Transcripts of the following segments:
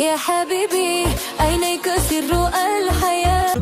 يا حبيبي عينيك سر الحياة.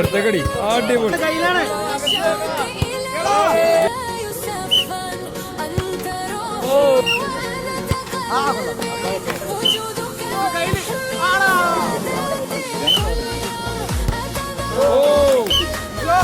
എടുത്തേക്കടി. അടിപൊളി. لا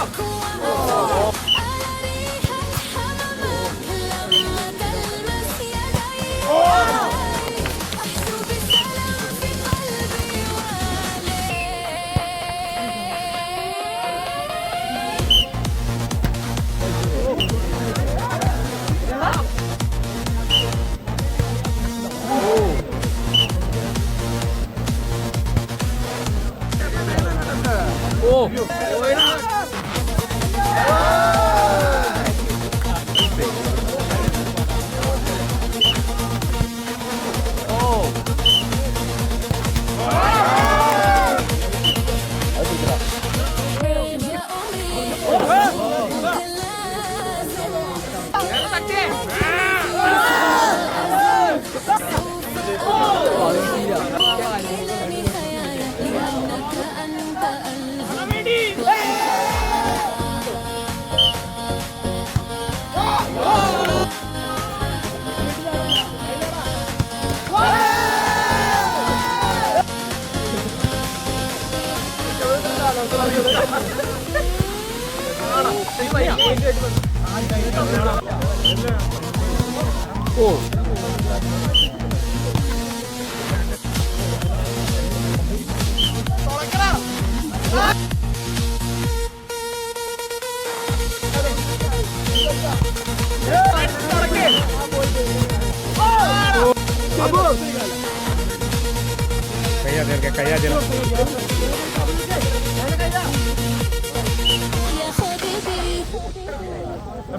ഓ കയ്യാ ചേർക്കാം കയ്യാ തീർക്ക.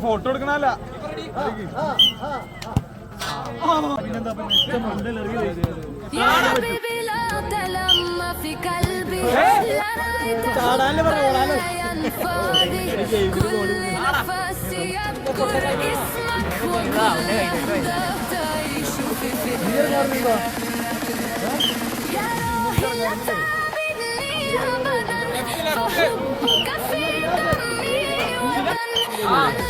ഫോട്ടോ എടുക്കണല്ല ചാടാനല്ലേ പറഞ്ഞു ഓടാലോ Ah!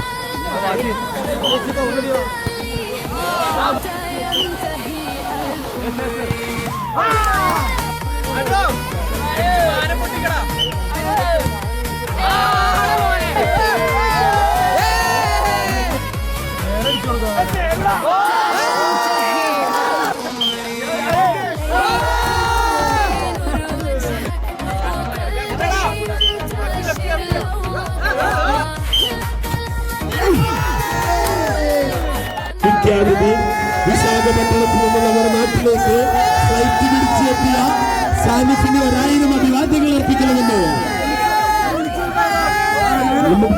아! 알람! സാനിഫിന് ഒരായിരം അഭിവാദ്യങ്ങൾ അർപ്പിക്കണമെന്ന്.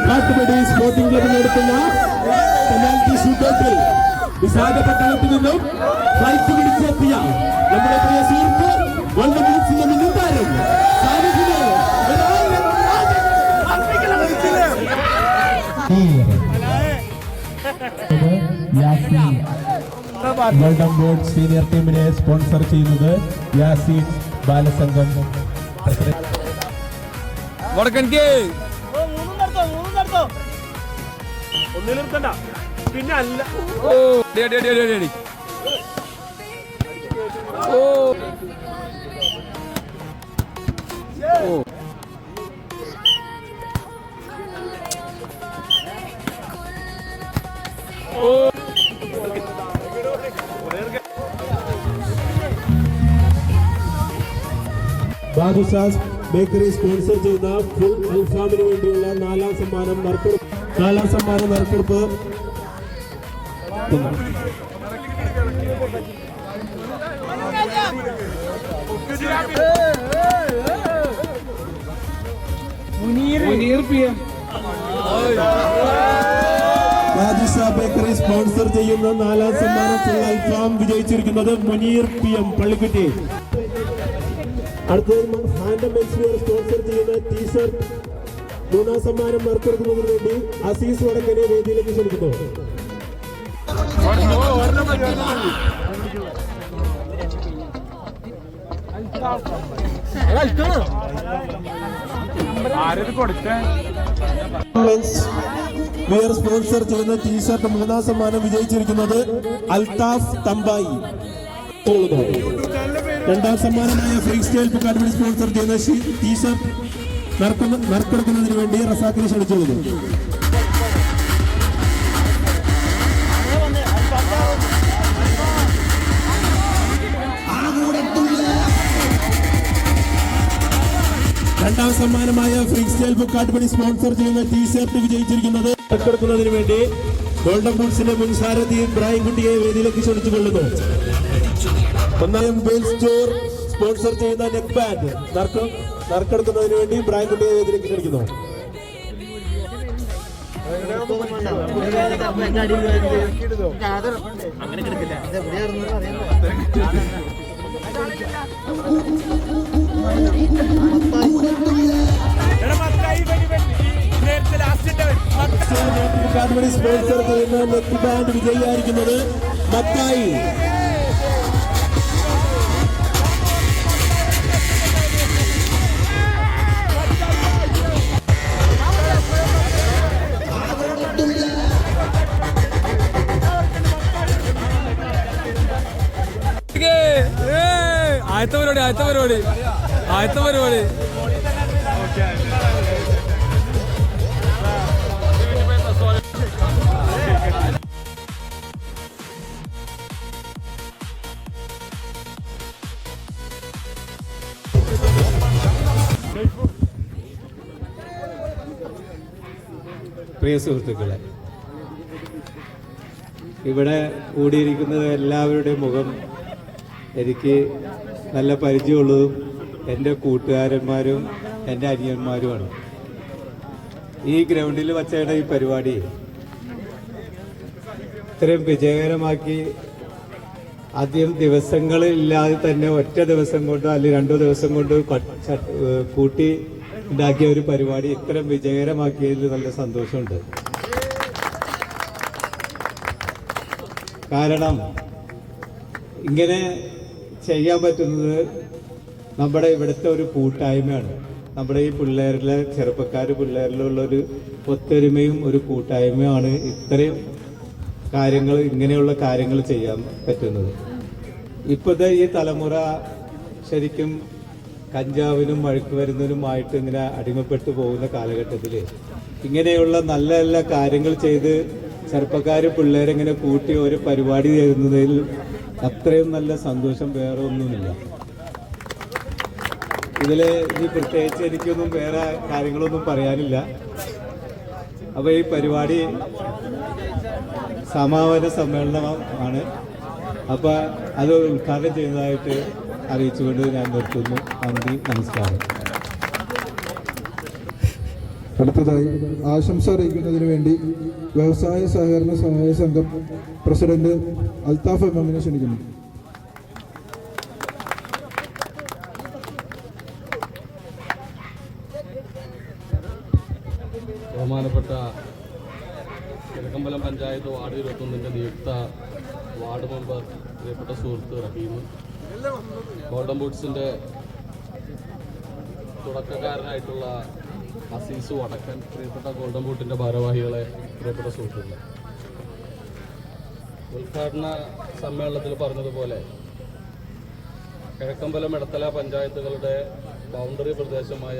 കാട്ടുപടി സ്പോർട്ടിംഗ് ക്ലബ് നടത്തുന്ന പെനാൽറ്റി ഷൂട്ടൌട്ടിൽ വിശാഖപട്ടണത്തിൽ നിന്നും ഫ്ലൈറ്റ് പിടിച്ചെത്തിയ നമ്മുടെ പ്രിയ സുഹൃത്ത് വണ്ട മിനിറ്റ്സിന്റെ മിന്നും താരം സാനിഫിന് ഒരായിരം അഭിവാദ്യങ്ങൾ അർപ്പിക്കണമെന്ന് യാസീൻ ഗോൾഡൻ ബോർഡ് സീനിയർ ടീമിനെ സ്പോൺസർ ചെയ്യുന്നത് യാസീൻ ബാലസംഘം. വടക്കൻകേ ഒന്നിലിരുത്തണ്ട പിന്നെ അല്ല. ഓ ഡേ ഡേ ഡേ ഡേ ഡേ. ഓ. ഓ. ഓ. ബാബുസാസ് ബേക്കറി സ്പോൺസർ ചെയ്യുന്ന ഫുൾ അൽഫാമിന് വേണ്ടിയുള്ള നാലാം സമ്മാനം നറുക്കെടുപ്പ്. നാലാം സമ്മാനം നറുക്കെടുപ്പ്. ബേക്കറി സ്പോൺസർ ചെയ്യുന്ന നാലാം സമ്മാനം ഫുൾ അൽഫാം വിജയിച്ചിരിക്കുന്നത് മുനീർ പി എം പള്ളിക്കുറ്റി. അടുത്തത് ഹാൻഡ് മെൻസ്വെയർ സ്പോൺസർ ചെയ്യുന്ന ടീഷർട്ട് മൂന്നാം സമ്മാനം നറുക്കെടുക്കുന്നതിന് വേണ്ടി അസീസ് വടക്കനെ വേദിയിലേക്ക് ക്ഷണിക്കുന്നു. വിയർ സ്പോൺസർ ചെയ്യുന്ന ടീഷർട്ട് മൂന്നാം സമ്മാനം വിജയിച്ചിരിക്കുന്നത് അൽതാഫ് തമ്പായി. രണ്ടാം സമ്മാനമായ ഫ്രീ സ്റ്റൈൽ അക്കാദമി സ്പോൺസർ ചെയ്യുന്ന ടീഷർട്ട് നറുക്കെടുക്കുന്നതിന് വേണ്ടി റസാഖിനെ ക്ഷണിച്ചുള്ളത് രണ്ടാം സമ്മാനമായ ഫ്രീ സ്റ്റൈൽ ബുക്ക് അഡ്മണി സ്പോൺസർ ചെയ്യുന്ന ടീഷർട്ട് വിജയിച്ചിരിക്കുന്നത് നറുക്കെടുക്കുന്നതിന് വേണ്ടി ഗോൾഡൻ ബൂട്ട്സിന്റെ മുൻ സാരഥി ഇബ്രാഹിം കുട്ടിയെ വേദിയിലേക്ക് ക്ഷണിച്ചുകൊള്ളുന്നു ഒന്നാം മൊബൈൽ സ്റ്റോർ സ്പോൺസർ ചെയ്യുന്ന നെക്ക് ബാൻഡ് നറുക്കം നറുക്കെടുക്കുന്നതിന് വേണ്ടി ബ്രാൻഡ് കുട്ടിയെ. നേരത്തെ ലാസ്റ്റ് അക്കാദമി സ്പോൺസർ ചെയ്യുന്ന നെക്ക് ബാൻഡ് വിജയിയായിരിക്കുന്നത് മത്തായി ആയത്ത പരിപാടി ആയത്ത പരിപാടി. ആയത്ത പരിപാടി. പ്രിയ സുഹൃത്തുക്കളെ ഇവിടെ കൂടിയിരിക്കുന്നത് എല്ലാവരുടെയും മുഖം എനിക്ക് നല്ല പരിചയമുള്ളതും എന്റെ കൂട്ടുകാരന്മാരും എന്റെ അനിയന്മാരുമാണ്. ഈ ഗ്രൗണ്ടിൽ വച്ചാണ് ഈ പരിപാടി. ഇത്രയും വിജയകരമാക്കി ആദ്യം ദിവസങ്ങളില്ലാതെ തന്നെ ഒറ്റ ദിവസം കൊണ്ട് അല്ലെങ്കിൽ രണ്ടു ദിവസം കൊണ്ട് കൂട്ടി ഉണ്ടാക്കിയ ഒരു പരിപാടി ഇത്രയും വിജയകരമാക്കിയതിൽ നല്ല സന്തോഷമുണ്ട്. കാരണം ഇങ്ങനെ ചെയ്യാൻ പറ്റുന്നത് നമ്മുടെ ഇവിടുത്തെ ഒരു കൂട്ടായ്മയാണ്. നമ്മുടെ ഈ പിള്ളേരിലെ ചെറുപ്പക്കാർ പിള്ളേരിലുള്ള ഒരു ഒത്തൊരുമയും ഒരു കൂട്ടായ്മയുമാണ് ഇത്രയും കാര്യങ്ങൾ ഇങ്ങനെയുള്ള കാര്യങ്ങൾ ചെയ്യാൻ പറ്റുന്നത്. ഇപ്പോഴത്തെ ഈ തലമുറ ശരിക്കും കഞ്ചാവിനും മയക്കുമരുന്നിനുമായിട്ട് ഇങ്ങനെ അടിമപ്പെട്ടു പോകുന്ന കാലഘട്ടത്തിൽ ഇങ്ങനെയുള്ള നല്ല നല്ല കാര്യങ്ങൾ ചെയ്ത് ചെറുപ്പക്കാർ പിള്ളേരെങ്ങനെ കൂട്ടി ഒരു പരിപാടി ചെയ്യുന്നതിൽ അത്രയും നല്ല സന്തോഷം വേറെ ഒന്നുമില്ല. ഇതിൽ ഇനി പ്രത്യേകിച്ച് എനിക്കൊന്നും വേറെ കാര്യങ്ങളൊന്നും പറയാനില്ല. അപ്പോൾ ഈ പരിപാടി സമാപന സമ്മേളനമാണ്. അപ്പോൾ അപ്പൊ അത് ഉദ്ഘാടനം ചെയ്യുന്നതായിട്ട് അറിയിച്ചുകൊണ്ട് ഞാൻ നിർത്തുന്നു. നന്ദി നമസ്കാരം. അടുത്തതായി ആശംസ അറിയിക്കുന്നതിന് വേണ്ടി വ്യവസായ സഹകരണ സഹായ സംഘം പ്രസിഡന്റ് അൽത്താഫ് എമ്മിനെ ക്ഷണിക്കുന്നു. ബഹുമാനപ്പെട്ട കിഴക്കമ്പലം പഞ്ചായത്ത് വാർഡ് ഇരുപത്തൊന്നിന്റെ നിയുക്ത വാർഡ് മെമ്പർ പ്രിയപ്പെട്ട സുഹൃത്ത് റഹീം. ഗോൾഡൻ ബൂട്ട്സിന്റെ തുടക്കക്കാരനായിട്ടുള്ള അസീസ് വടക്കൻ പ്രിയപ്പെട്ട ഗോൾഡൻ ബൂട്ടിന്റെ ഭാരവാഹികളെ പ്രിയപ്പെട്ട സുഹൃത്തുക്കളെ. ഉദ്ഘാടന സമ്മേളനത്തിൽ പറഞ്ഞതുപോലെ കിഴക്കമ്പലം ഇടത്തല പഞ്ചായത്തുകളുടെ ബൗണ്ടറി പ്രദേശമായ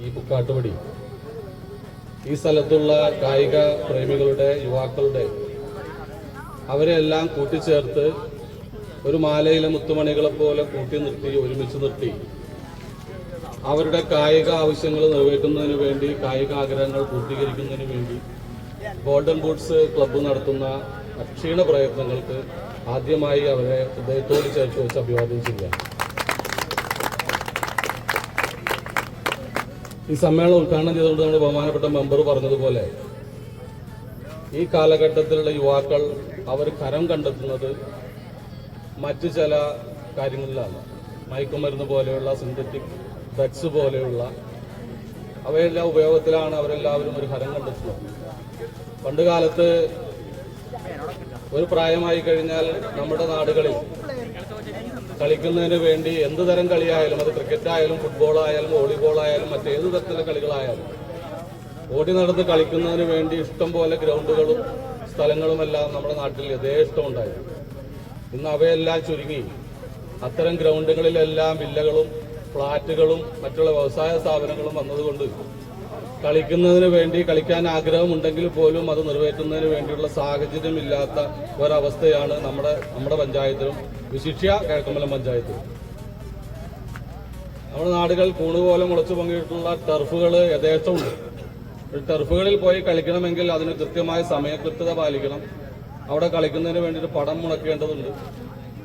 ഈ കുക്കാട്ടുപടി ഈ സ്ഥലത്തുള്ള കായിക പ്രേമികളുടെ യുവാക്കളുടെ അവരെല്ലാം കൂട്ടിച്ചേർത്ത് ഒരു മാലയിലെ മുത്തുമണികളെ പോലെ കൂട്ടി നിർത്തി ഒരുമിച്ച് നിർത്തി. അവരുടെ കായിക ആവശ്യങ്ങൾ നിറവേറ്റുന്നതിന് വേണ്ടി കായിക ആഗ്രഹങ്ങൾ പൂർത്തീകരിക്കുന്നതിന് വേണ്ടി ഗോൾഡൻ ബൂട്ട്സ് ക്ലബ്ബ് നടത്തുന്ന അക്ഷീണ പ്രയത്നങ്ങൾക്ക് ആദ്യമായി അവരെ ഹൃദയത്തോട് ചേർത്ത് വെച്ച് അഭിവാദ്യം ചെയ്യുക. ഈ സമ്മേളനം ഉദ്ഘാടനം ചെയ്തുകൊണ്ട് നമ്മുടെ ബഹുമാനപ്പെട്ട മെമ്പർ പറഞ്ഞതുപോലെ ഈ കാലഘട്ടത്തിലുള്ള യുവാക്കൾ അവർ കരം കണ്ടെത്തുന്നത് മറ്റു ചില കാര്യങ്ങളിലാണ്. മയക്കുമരുന്ന് പോലെയുള്ള സിന്തറ്റിക് ഡ്രഗ്സ് പോലെയുള്ള അവയെല്ലാം ഉപയോഗത്തിലാണ് അവരെല്ലാവരും ഒരു ഹരം കണ്ടെത്തുന്നത്. പണ്ട് കാലത്ത് ഒരു പ്രായമായി കഴിഞ്ഞാൽ നമ്മുടെ നാടുകളിൽ കളിക്കുന്നതിന് വേണ്ടി എന്ത് തരം കളിയായാലും അത് ക്രിക്കറ്റ് ആയാലും ഫുട്ബോൾ ആയാലും വോളിബോൾ ആയാലും മറ്റേത് തരത്തിലുള്ള കളികളായാലും ഓടി നടന്ന് കളിക്കുന്നതിന് വേണ്ടി ഇഷ്ടം പോലെ ഗ്രൗണ്ടുകളും സ്ഥലങ്ങളുമെല്ലാം നമ്മുടെ നാട്ടിൽ യഥേഷ്ടം ഉണ്ടായിരുന്നു ഇന്ന് അവയെല്ലാം ചുരുങ്ങി. അത്തരം ഗ്രൗണ്ടുകളിലെല്ലാം വില്ലകളും ഫ്ളാറ്റുകളും മറ്റുള്ള വ്യവസായ സ്ഥാപനങ്ങളും വന്നതുകൊണ്ട് കളിക്കുന്നതിന് വേണ്ടി കളിക്കാൻ ആഗ്രഹമുണ്ടെങ്കിൽ പോലും അത് നിറവേറ്റുന്നതിന് വേണ്ടിയുള്ള സാഹചര്യം ഇല്ലാത്ത ഒരവസ്ഥയാണ് നമ്മുടെ നമ്മുടെ പഞ്ചായത്തിലും വിശിഷ്യ കിഴക്കമ്പലം പഞ്ചായത്തിലും. നമ്മുടെ നാടുകൾ കൂണുപോലെ മുളച്ചു പൊങ്ങിയിട്ടുള്ള ടർഫുകൾ യഥേഷ്ടമുണ്ട്. ടർഫുകളിൽ പോയി കളിക്കണമെങ്കിൽ അതിന് കൃത്യമായ സമയകൃത്യത പാലിക്കണം. അവിടെ കളിക്കുന്നതിന് വേണ്ടിയിട്ട് പടം മുടക്കേണ്ടതുണ്ട്.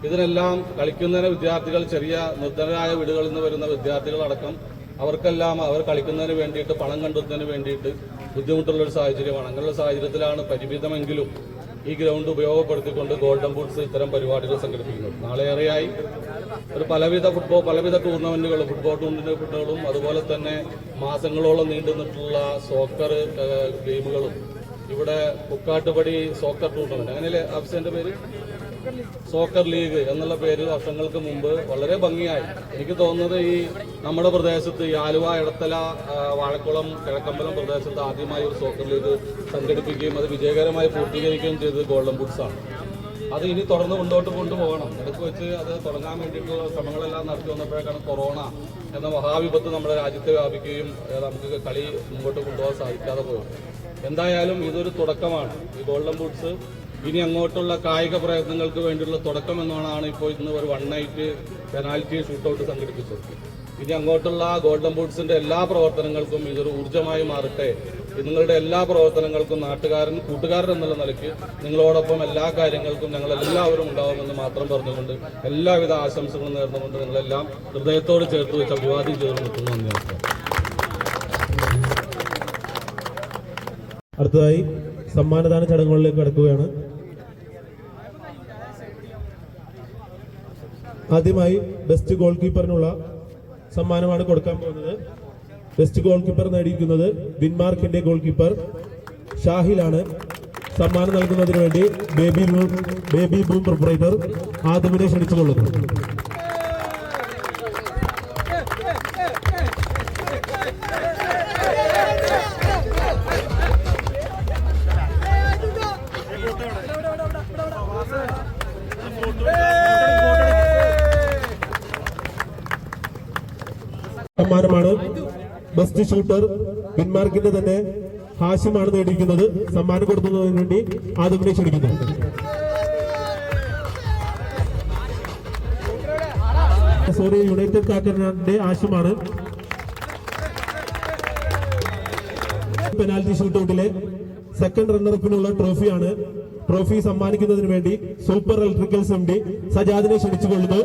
ഇതിനെല്ലാം കളിക്കുന്നതിന് വിദ്യാർത്ഥികൾ ചെറിയ നിർദ്ധനരായ വീടുകളിൽ നിന്ന് വരുന്ന വിദ്യാർത്ഥികളടക്കം അവർക്കെല്ലാം അവർ കളിക്കുന്നതിന് വേണ്ടിയിട്ട് പണം കണ്ടെത്തുന്നതിന് വേണ്ടിയിട്ട് ബുദ്ധിമുട്ടുള്ള ഒരു സാഹചര്യമാണ്. അങ്ങനെയുള്ള സാഹചര്യത്തിലാണ് പരിമിതമെങ്കിലും ഈ ഗ്രൗണ്ട് ഉപയോഗപ്പെടുത്തിക്കൊണ്ട് ഗോൾഡൻ ബൂട്ട്സ് ഇത്തരം പരിപാടികൾ സംഘടിപ്പിക്കുന്നത്. നാളെയേറെയായി ഒരു പലവിധ ഫുട്ബോൾ പലവിധ ടൂർണമെന്റുകൾ ഫുട്ബോൾ ടൂർണമെന്റുകളും അതുപോലെ തന്നെ മാസങ്ങളോളം നീണ്ടു നിന്നിട്ടുള്ള സോക്കർ ഗെയിമുകളും ഇവിടെ കുക്കാട്ടുപടി സോക്കർ ടൂർണമെന്റ് അങ്ങനെയല്ലേ അഫ്സന്റെ പേര്? സോക്കർ ലീഗ് എന്നുള്ള പേര് വർഷങ്ങൾക്ക് മുമ്പ് വളരെ ഭംഗിയായി. എനിക്ക് തോന്നുന്നത് ഈ നമ്മുടെ പ്രദേശത്ത് ഈ ആലുവ ഇടത്തല വാഴക്കുളം കിഴക്കമ്പലം പ്രദേശത്ത് ആദ്യമായി ഒരു സോക്കർ ലീഗ് സംഘടിപ്പിക്കുകയും അത് വിജയകരമായി പൂർത്തീകരിക്കുകയും ചെയ്തത് ഗോൾഡൻ ബുക്സാണ് അത് ഇനി തുടർന്ന് മുന്നോട്ട് കൊണ്ടുപോകണം. ഇടയ്ക്ക് വെച്ച് അത് തുടങ്ങാൻ വേണ്ടിയിട്ടുള്ള ശ്രമങ്ങളെല്ലാം നടത്തി വന്നപ്പോഴേക്കാണ് കൊറോണ എന്ന മഹാവിപത്ത് നമ്മുടെ രാജ്യത്തെ വ്യാപിക്കുകയും നമുക്ക് കളി മുമ്പോട്ട് കൊണ്ടുപോകാൻ സാധിക്കാതെ പോയത്. എന്തായാലും ഇതൊരു തുടക്കമാണ്. ഈ ഗോൾഡൻ ബൂട്ട്സ് ഇനി അങ്ങോട്ടുള്ള കായിക പ്രയത്നങ്ങൾക്ക് വേണ്ടിയുള്ള തുടക്കം എന്നാണ് ഇപ്പോൾ ഇന്ന് ഒരു വൺ നൈറ്റ് പെനാൽറ്റി ഷൂട്ടൗട്ട് സംഘടിപ്പിച്ചത്. ഇനി അങ്ങോട്ടുള്ള ഗോൾഡൻ ബൂട്ട്സിന്റെ എല്ലാ പ്രവർത്തനങ്ങൾക്കും ഇതൊരു ഊർജമായി മാറട്ടെ. നിങ്ങളുടെ എല്ലാ പ്രവർത്തനങ്ങൾക്കും നാട്ടുകാരൻ കൂട്ടുകാരൻ എന്നുള്ള നിലയ്ക്ക് നിങ്ങളോടൊപ്പം എല്ലാ കാര്യങ്ങൾക്കും ഞങ്ങൾ എല്ലാവരും ഉണ്ടാവുമെന്ന് മാത്രം പറഞ്ഞുകൊണ്ട് എല്ലാവിധ ആശംസകളും നേർന്നുകൊണ്ട് നിങ്ങളെല്ലാം ഹൃദയത്തോട് ചേർത്ത് വെച്ച് അഭിവാദ്യം ചെയ്തു നിൽക്കുന്നു അടുത്തതായി സമ്മാനദാന ചടങ്ങുകളിലേക്ക് കടക്കുകയാണ്. ആദ്യമായി ബെസ്റ്റ് ഗോൾ കീപ്പറിനുള്ള സമ്മാനമാണ് കൊടുക്കാൻ പോകുന്നത്. ബെസ്റ്റ് ഗോൾ കീപ്പർ നേടിയിരിക്കുന്നത് വിൻമാർക്കിന്റെ ഗോൾ കീപ്പർ ഷാഹിലാണ്. സമ്മാനം നൽകുന്നതിന് വേണ്ടി ബേബി ബേബി ബൂം പ്രൊപ്പറേറ്റർ ആദ്യമിനെ ക്ഷണിച്ചുകൊള്ളുന്നു. ബെസ്റ്റ് ഷൂട്ടർ പിന്മാർക്കിന്റെ തന്നെ ഹാഷിമാണ് നേടിയിരിക്കുന്നത്. സമ്മാനം കൊടുക്കുന്നതിന് വേണ്ടി ആദമിനെ ക്ഷണിക്കുന്നു സോറി യുണൈറ്റഡ് കാക്കറിന്റെ ആശുമാണ് പെനാൽറ്റി ഷൂട്ടൗട്ടിലെ സെക്കൻഡ് റണ്ണറപ്പിനുള്ള ട്രോഫിയാണ് ട്രോഫി സമ്മാനിക്കുന്നതിന് വേണ്ടി സൂപ്പർ ഇലക്ട്രിക്കൽസ് എം ഡി സജാദിനെ ക്ഷണിച്ചുകൊള്ളുന്നു.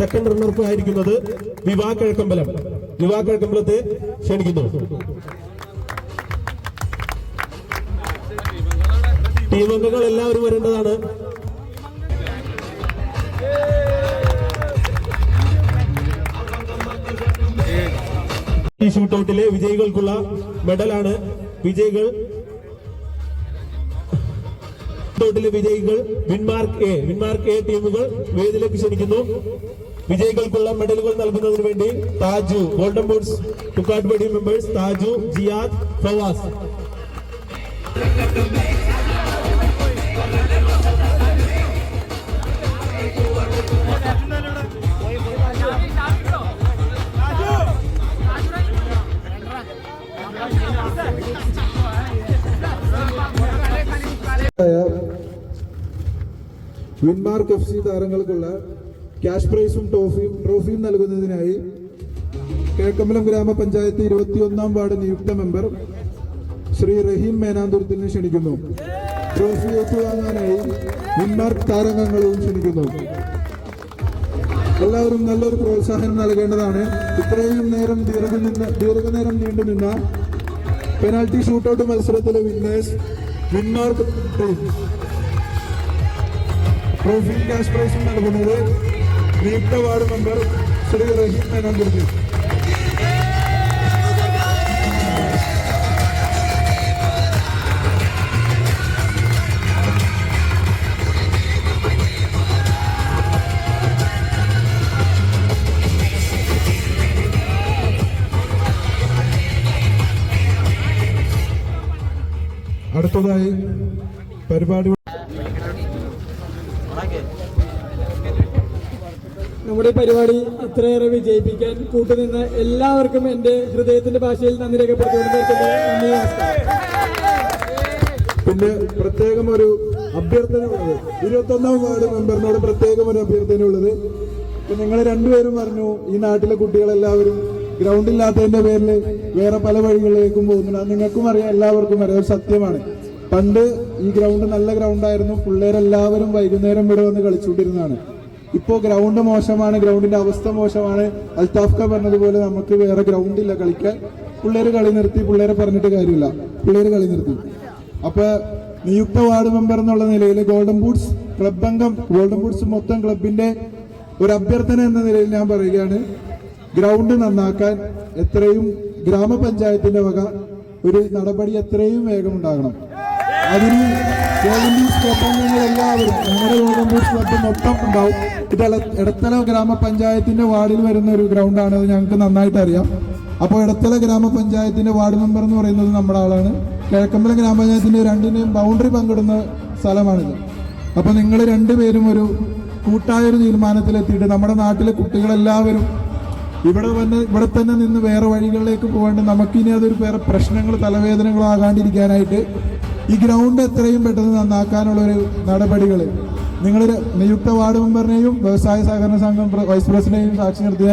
സെക്കൻഡ് റണ്ണർപ്പ് ആയിരിക്കുന്നത് വിവാഹ കിഴക്കമ്പലം. വിവാഹ കിഴക്കമ്പലത്തെ ക്ഷണിക്കുന്നു. ടീം അംഗങ്ങൾ എല്ലാവരും വരേണ്ടതാണ്. ഈ ഷൂട്ടൌട്ടിലെ വിജയികൾക്കുള്ള മെഡലാണ് വിജയികൾ. ഷൂട്ടൌട്ടിലെ വിജയികൾ വിൻമാർക്ക് എ. വിൻമാർക്ക് എ ടീമുകൾ വേദിയിലേക്ക് ക്ഷണിക്കുന്നു. വിജയികൾക്കുള്ള മെഡലുകൾ നൽകുന്നതിന് വേണ്ടി താജു golden boots തുക്കാട്ട്പടി members Thaju Jiyad Fawas. Winmark F C താരങ്ങൾക്കുള്ള cash പ്രൈസും ട്രോഫിയും ട്രോഫിയും നൽകുന്നതിനായി കിഴക്കമ്പലം ഗ്രാമപഞ്ചായത്ത് ഇരുപത്തിയൊന്നാം വാർഡ് നിയുക്ത മെമ്പർ ശ്രീ റഹീം മേനാന്തുരത്തിനെ ക്ഷണിക്കുന്നു. ട്രോഫി ഏറ്റുവാങ്ങാനായി മുൻമാർക്ക് താരംഗങ്ങളെയും ക്ഷണിക്കുന്നു. എല്ലാവരും നല്ലൊരു പ്രോത്സാഹനം നൽകേണ്ടതാണ്. ഇത്രയും നേരം ദീർഘ നിന്ന് ദീർഘനേരം നീണ്ടു നിന്ന പെനാൽറ്റി ഷൂട്ടൌട്ട് മത്സരത്തിലെ വിന്നേഴ്സ് വിന്നോർക്ക് ട്രോഫി ക്യാഷ് പ്രൈസും നൽകുന്നത് നിയുക്ത വാർഡ് മെമ്പർ ശ്രീ റഹീം മേനാന്തുരത്തി അടുത്തതായി പരിപാടി നമ്മുടെ പരിപാടി ഇത്രയേറെ വിജയിപ്പിക്കാൻ കൂട്ടുനിന്ന എല്ലാവർക്കും എന്റെ ഹൃദയത്തിന്റെ ഭാഷയിൽ നന്ദി രേഖപ്പെടുത്തിക്കൊണ്ട് നന്ദി പിന്നെ പ്രത്യേകം ഒരു അഭ്യർത്ഥന ഉള്ളത് ഇരുപത്തൊന്നാം വാർഡ് മെമ്പറിനോട് പ്രത്യേകം ഒരു അഭ്യർത്ഥന ഉള്ളത് നിങ്ങൾ രണ്ടുപേരും പറഞ്ഞു ഈ നാട്ടിലെ കുട്ടികളെല്ലാവരും ഗ്രൗണ്ട് ഇല്ലാത്തതിന്റെ പേരിൽ വേറെ പല വഴികളിലേക്കും പോകുന്നുണ്ട്. നിങ്ങൾക്കും അറിയാം എല്ലാവർക്കും അറിയാം. സത്യമാണ്. പണ്ട് ഈ ഗ്രൗണ്ട് നല്ല ഗ്രൗണ്ടായിരുന്നു പിള്ളേരെല്ലാവരും വൈകുന്നേരം ഇവിടെ വന്ന് കളിച്ചുകൊണ്ടിരുന്നതാണ്. ഇപ്പോ ഗ്രൗണ്ട് മോശമാണ് ഗ്രൗണ്ടിന്റെ അവസ്ഥ മോശമാണ്. അൽത്താഫ് ഖാൻ പറഞ്ഞതുപോലെ നമുക്ക് വേറെ ഗ്രൗണ്ട് ഇല്ല കളിക്കാൻ. പിള്ളേര് കളി നിർത്തി പിള്ളേരെ പറഞ്ഞിട്ട് കാര്യമില്ല. പിള്ളേര് കളി നിർത്തി. അപ്പൊ നിയുക്ത വാർഡ് മെമ്പർ എന്നുള്ള നിലയിൽ ഗോൾഡൻ ബൂട്ട്സ് ക്ലബ് അംഗം ഗോൾഡൻ ബൂട്ട്സ് മൊത്തം ക്ലബിന്റെ ഒരു അഭ്യർത്ഥന എന്ന നിലയിൽ ഞാൻ പറയുകയാണ്. ഗ്രൗണ്ട് നന്നാക്കാൻ എത്രയും ഗ്രാമപഞ്ചായത്തിന്റെ വക ഒരു നടപടി എത്രയും വേഗം ഉണ്ടാകണം. അതിന് ഗോൾഡൻ ബൂട്ട്സ് ക്ലബ് അംഗങ്ങൾ എല്ലാവരും ഞങ്ങളുടെ ഗോൾഡൻ ബൂട്ട്സ് ക്ലബ് മൊത്തം ഉണ്ടാവും. ഇത് ഇടത്തല ഗ്രാമപഞ്ചായത്തിന്റെ വാർഡിൽ വരുന്ന ഒരു ഗ്രൗണ്ടാണ് അത് ഞങ്ങൾക്ക് നന്നായിട്ട് അറിയാം അപ്പോൾ ഇടത്തല ഗ്രാമപഞ്ചായത്തിന്റെ വാർഡ് മെമ്പർ എന്ന് പറയുന്നത് നമ്മുടെ ആളാണ്. കിഴക്കമ്പലം ഗ്രാമപഞ്ചായത്തിന്റെ രണ്ടിനെയും ബൗണ്ടറി പങ്കിടുന്ന സ്ഥലമാണിത്. അപ്പോൾ നിങ്ങൾ രണ്ടുപേരും ഒരു കൂട്ടായ ഒരു തീരുമാനത്തിലെത്തിയിട്ട് നമ്മുടെ നാട്ടിലെ കുട്ടികളെല്ലാവരും ഇവിടെ വന്ന് ഇവിടെ തന്നെ നിന്ന് വേറെ വഴികളിലേക്ക് പോകാണ്ട് നമുക്കിനി അതൊരു വേറെ പ്രശ്നങ്ങൾ തലവേദനകളാകാണ്ടിരിക്കാനായിട്ട് ഈ ഗ്രൗണ്ട് എത്രയും പെട്ടെന്ന് നന്നാക്കാനുള്ള ഒരു നടപടികൾ നിങ്ങൾ നിയുക്ത വാർഡ് മെമ്പറിനെയും വ്യവസായ സഹകരണ സംഘം വൈസ് പ്രസിഡന്റിനെയും സാക്ഷി നിർത്തിയ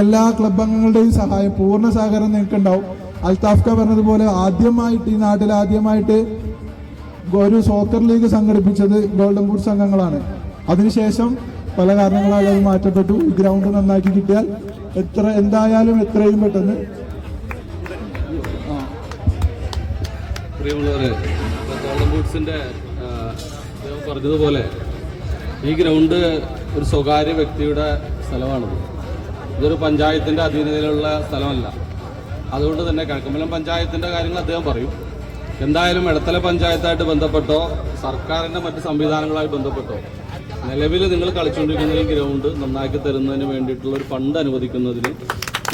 എല്ലാ ക്ലബ് അംഗങ്ങളുടെയും സഹായം പൂർണ സഹകരണം നിങ്ങൾക്ക് ഉണ്ടാവും അൽതാഫ്ക ഖാൻ പറഞ്ഞതുപോലെ ആദ്യമായിട്ട് ഈ നാട്ടിൽ ആദ്യമായിട്ട് ഒരു സോക്കർ ലീഗ് സംഘടിപ്പിച്ചത് ഗോൾഡൻ ബൂട്ട് സംഘങ്ങളാണ്. അതിനുശേഷം പല കാരണങ്ങളാൽ അത് മാറ്റപ്പെട്ടു. ഗ്രൗണ്ട് നന്നാക്കി കിട്ടിയാൽ എത്ര എന്തായാലും എത്രയും പെട്ടെന്ന് ഗോൾഡൻ പറഞ്ഞതുപോലെ ഈ ഗ്രൗണ്ട് ഒരു സ്വകാര്യ വ്യക്തിയുടെ സ്ഥലമാണത്. ഇതൊരു പഞ്ചായത്തിന്റെ അധീനതയിലുള്ള സ്ഥലമല്ല. അതുകൊണ്ട് തന്നെ കിഴക്കമ്പലം പഞ്ചായത്തിന്റെ കാര്യങ്ങൾ അദ്ദേഹം പറയും. എന്തായാലും ഇടത്തല പഞ്ചായത്തായിട്ട് ബന്ധപ്പെട്ടോ സർക്കാരിന്റെ മറ്റ് സംവിധാനങ്ങളായി ബന്ധപ്പെട്ടോ നിലവിൽ നിങ്ങൾ കളിച്ചുകൊണ്ടിരിക്കുന്ന ഈ ഗ്രൗണ്ട് നന്നാക്കി തരുന്നതിന് വേണ്ടിയിട്ടുള്ള ഒരു ഫണ്ട് അനുവദിക്കുന്നതിന്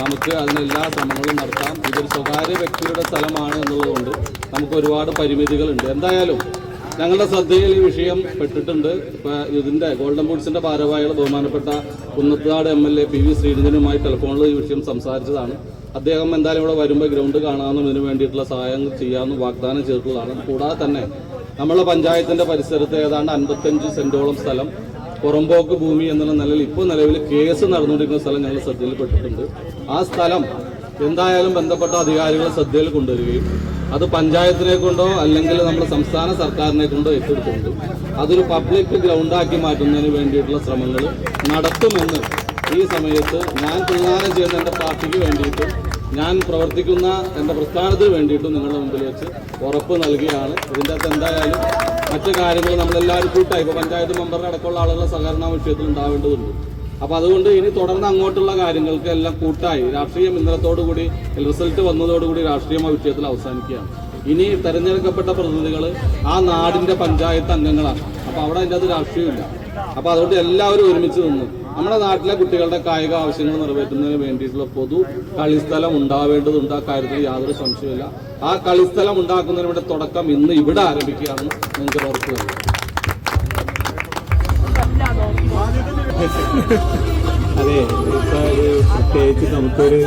നമുക്ക് അതിനെല്ലാ ശ്രമങ്ങളും നടത്താം. ഇതൊരു സ്വകാര്യ വ്യക്തിയുടെ സ്ഥലമാണ് എന്നുള്ളതുകൊണ്ട് നമുക്ക് ഒരുപാട് പരിമിതികളുണ്ട്. എന്തായാലും ഞങ്ങളുടെ ശ്രദ്ധയിൽ ഈ വിഷയം പെട്ടിട്ടുണ്ട്. ഇപ്പൊ ഇതിന്റെ ഗോൾഡൻ ബൂട്ട്സിന്റെ ഭാരവാഹികൾ ബഹുമാനപ്പെട്ട Kunnathad M L A P V ശ്രീരഞ്ജനുമായി ടെലിഫോണിൽ ഈ വിഷയം സംസാരിച്ചതാണ്. അദ്ദേഹം എന്തായാലും ഇവിടെ വരുമ്പോൾ ഗ്രൗണ്ട് കാണാമെന്നും ഇതിനു വേണ്ടിയിട്ടുള്ള സഹായം ചെയ്യാമെന്നും വാഗ്ദാനം ചെയ്തിട്ടുള്ളതാണ്. കൂടാതെ തന്നെ നമ്മളെ പഞ്ചായത്തിന്റെ പരിസരത്ത് ഏതാണ്ട് അൻപത്തഞ്ച് സെന്റോളം സ്ഥലം പുറമ്പോക്ക് ഭൂമി എന്നുള്ള നിലയിൽ ഇപ്പോൾ നിലവിൽ കേസ് നടന്നുകൊണ്ടിരിക്കുന്ന സ്ഥലം ഞങ്ങൾ ശ്രദ്ധയിൽപ്പെട്ടിട്ടുണ്ട്. ആ സ്ഥലം എന്തായാലും ബന്ധപ്പെട്ട അധികാരികളെ ശ്രദ്ധയിൽ കൊണ്ടുവരികയും അത് പഞ്ചായത്തിനെ കൊണ്ടോ അല്ലെങ്കിൽ നമ്മുടെ സംസ്ഥാന സർക്കാരിനെ കൊണ്ടോ ഏറ്റെടുത്തുകൊണ്ട് അതൊരു പബ്ലിക് ഗ്രൗണ്ടാക്കി മാറ്റുന്നതിന് വേണ്ടിയിട്ടുള്ള ശ്രമങ്ങൾ നടത്തുമെന്ന് ഈ സമയത്ത് ഞാൻ പ്രധാനം ചെയ്യുന്ന എന്റെ പാർട്ടിക്ക് വേണ്ടിയിട്ട് ഞാൻ പ്രവർത്തിക്കുന്ന എന്റെ പ്രസ്ഥാനത്തിന് വേണ്ടിയിട്ടും നിങ്ങളുടെ മുമ്പിൽ വെച്ച് ഉറപ്പ് നൽകിയാണ്. ഇതിന്റെ അകത്ത് എന്തായാലും മറ്റു കാര്യങ്ങൾ നമ്മളെല്ലാവരും കൂട്ടായി ഇപ്പോൾ പഞ്ചായത്ത് മെമ്പറിനടക്കമുള്ള ആളുകളുടെ സഹകരണ വിഷയത്തിൽ ഉണ്ടാവേണ്ടതുണ്ട് അപ്പോൾ അതുകൊണ്ട് ഇനി തുടർന്ന് അങ്ങോട്ടുള്ള കാര്യങ്ങൾക്ക് എല്ലാം കൂട്ടായി. രാഷ്ട്രീയം ഇന്നലത്തോടു കൂടി റിസൾട്ട് വന്നതോടുകൂടി രാഷ്ട്രീയം വിഷയത്തിൽ അവസാനിക്കുകയാണ്. ഇനി തെരഞ്ഞെടുക്കപ്പെട്ട പ്രതിനിധികൾ ആ നാടിന്റെ പഞ്ചായത്ത് അംഗങ്ങളാണ്. അപ്പോൾ അവിടെ അതിന്റെ അത് രാഷ്ട്രീയമില്ല. അപ്പോൾ അതുകൊണ്ട് എല്ലാവരും ഒരുമിച്ച് നിന്ന് നമ്മുടെ നാട്ടിലെ കുട്ടികളുടെ കായിക ആവശ്യങ്ങൾ നിറവേറ്റുന്നതിന് വേണ്ടിയിട്ടുള്ള പൊതു കളിസ്ഥലം ഉണ്ടാവേണ്ടതുണ്ട്. ആ കാര്യത്തിൽ യാതൊരു സംശയമില്ല ആ കളിസ്ഥലം ഉണ്ടാക്കുന്നതിനുള്ള തുടക്കം ഇന്ന് ഇവിടെ ആരംഭിക്കുകയാണെന്ന് നിങ്ങൾക്ക് ഉറപ്പ് അതെ പ്രത്യേകിച്ച് നമുക്കൊരു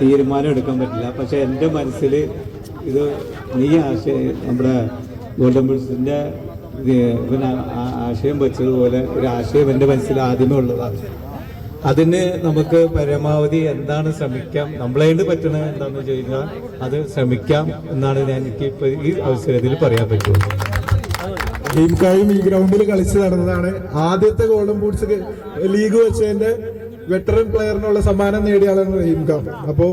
തീരുമാനം എടുക്കാൻ പറ്റില്ല. പക്ഷെ എന്റെ മനസ്സിൽ ഇത് നീ ആശയ നമ്മുടെ ഗോൾഡൻ ബിൾസിന്റെ പിന്നെ ആശയം വെച്ചതുപോലെ ഒരു ആശയം എന്റെ മനസ്സിൽ ആദ്യമേ ഉള്ളതാണ്. അതിന് നമുക്ക് പരമാവധി എന്താണ് ശ്രമിക്കാം നമ്മളെ പറ്റണത് എന്താണെന്ന് ചോദിച്ചാൽ അത് ശ്രമിക്കാം എന്നാണ് ഞാൻ എനിക്ക് ഈ അവസരത്തിൽ പറയാൻ പറ്റുള്ളൂ. ടീംക്കായും ഈ ഗ്രൗണ്ടിൽ കളിച്ച് നടന്നതാണ് ആദ്യത്തെ ഗോൾഡൻ ബൂട്ട്സ് ലീഗ് വെച്ചതിന്റെ വെറ്ററൻ പ്ലെയറിനുള്ള സമ്മാനം നേടിയ ആളാണ് അപ്പോ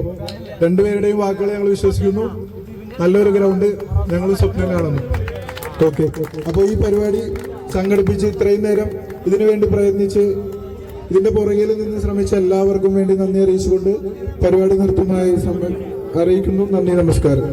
രണ്ടുപേരുടെയും വാക്കുകൾ ഞങ്ങൾ വിശ്വസിക്കുന്നു. നല്ലൊരു ഗ്രൗണ്ട് ഞങ്ങൾ സ്വപ്നം കാണുന്നു. ഓക്കെ അപ്പോൾ ഈ പരിപാടി സംഘടിപ്പിച്ച് ഇത്രയും നേരം ഇതിനു വേണ്ടി പ്രയത്നിച്ച് ഇതിന്റെ പുറകിൽ നിന്ന് ശ്രമിച്ച എല്ലാവർക്കും വേണ്ടി നന്ദി അറിയിച്ചുകൊണ്ട് പരിപാടി നിർത്തുമായി അറിയിക്കുന്നു. നന്ദി നമസ്കാരം.